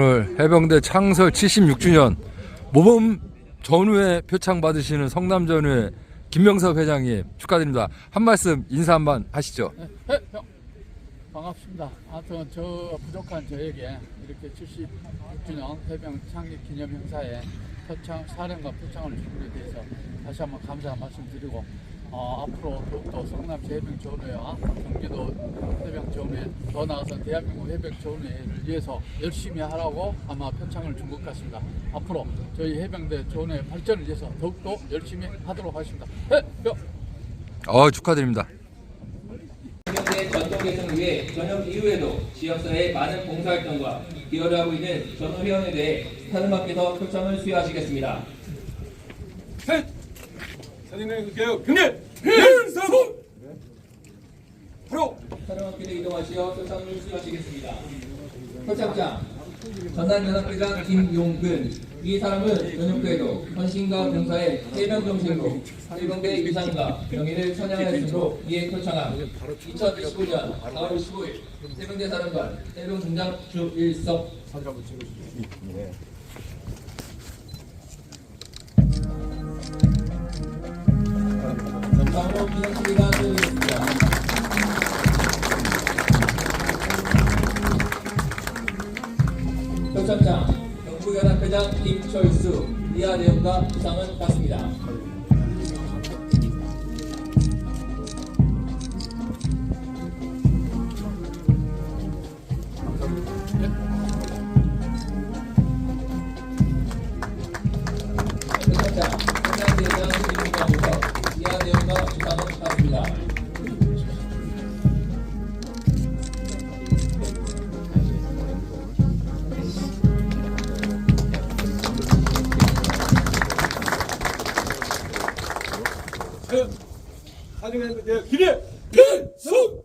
오늘 해병대 창설 76주년 모범 전후회 표창 받으시는 성남 전후회 김명섭 회장님 축하드립니다. 한 말씀 인사 한 번 하시죠. 네, 형. 반갑습니다. 하여튼 저 부족한 저에게 이렇게 76주년 해병 창립 기념 행사에 표창, 사령과 표창을 데 대해서 다시 한번 감사 말씀드리고 어, 앞으로 더욱더 성남시 해병 전후회와 경기도 더 나아서 대한민국 해병 전후회를 위해서 열심히 하라고 아마 표창을 준 것 같습니다. 앞으로 저희 해병대 전후회 발전을 위해서 더욱더 열심히 하도록 하겠습니다. 해병! 어 축하드립니다. 해병대 전통 개선을 위해 전역 이후에도 지역사회의 많은 봉사활동과 기여를 하고 있는 전후회원에 대해 사령관께서 표창을 수여하시겠습니다. 사진의 개혁 경례 행성 바로 사령관께서 이동하시어 표창을 수여하시겠습니다. 표창장 전남연합회장 김용근 이 사람은 전역도에도 헌신과 봉사의 해병 정신으로 해병대 위상과 명예를 천양하였으므로 이에 표창함 2025년 4월 15일 해병대 사령관 해병 중장 주일석 다음으로 기념식이가 드리겠습니다. 표창장 경북연합회장 김철수 이하 내용과 부상은 같습니다. 현장대장 사진의 개혁 기례 행성